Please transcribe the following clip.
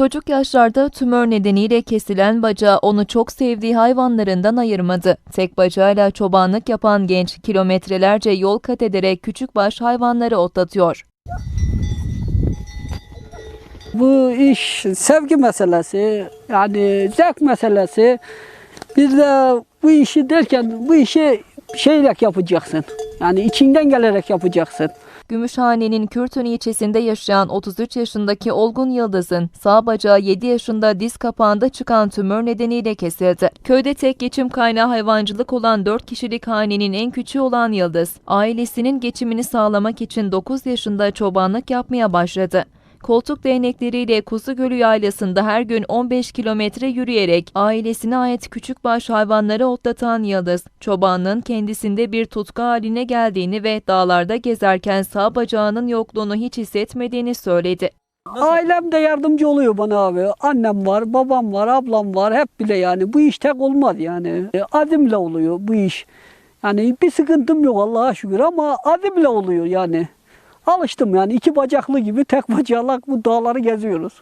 Çocuk yaşlarda tümör nedeniyle kesilen bacağı onu çok sevdiği hayvanlarından ayırmadı. Tek bacağıyla çobanlık yapan genç kilometrelerce yol kat ederek küçükbaş hayvanları otlatıyor. Bu iş sevgi meselesi, yani zevk meselesi. Bir de bu işi derken bu işi şeyle yapacaksın. Yani içinden gelerek yapacaksın. Gümüşhane'nin Kürtün ilçesinde yaşayan 33 yaşındaki Olgun Yıldız'ın sağ bacağı 7 yaşında diz kapağında çıkan tümör nedeniyle kesildi. Köyde tek geçim kaynağı hayvancılık olan 4 kişilik hanenin en küçüğü olan Yıldız, ailesinin geçimini sağlamak için 9 yaşında çobanlık yapmaya başladı. Koltuk değnekleriyle Kuzu Gölü yaylasında her gün 15 kilometre yürüyerek ailesine ait küçükbaş hayvanları otlatan Yıldız, çobanlığın kendisinde bir tutku haline geldiğini ve dağlarda gezerken sağ bacağının yokluğunu hiç hissetmediğini söyledi. Ailem de yardımcı oluyor bana abi. Annem var, babam var, ablam var. Hep bile yani. Bu iş tek olmaz yani. E, Azimle oluyor bu iş. Yani bir sıkıntım yok Allah'a şükür ama azimle oluyor yani. Alıştım yani iki bacaklı gibi tek bacaklı bu dağları geziyoruz.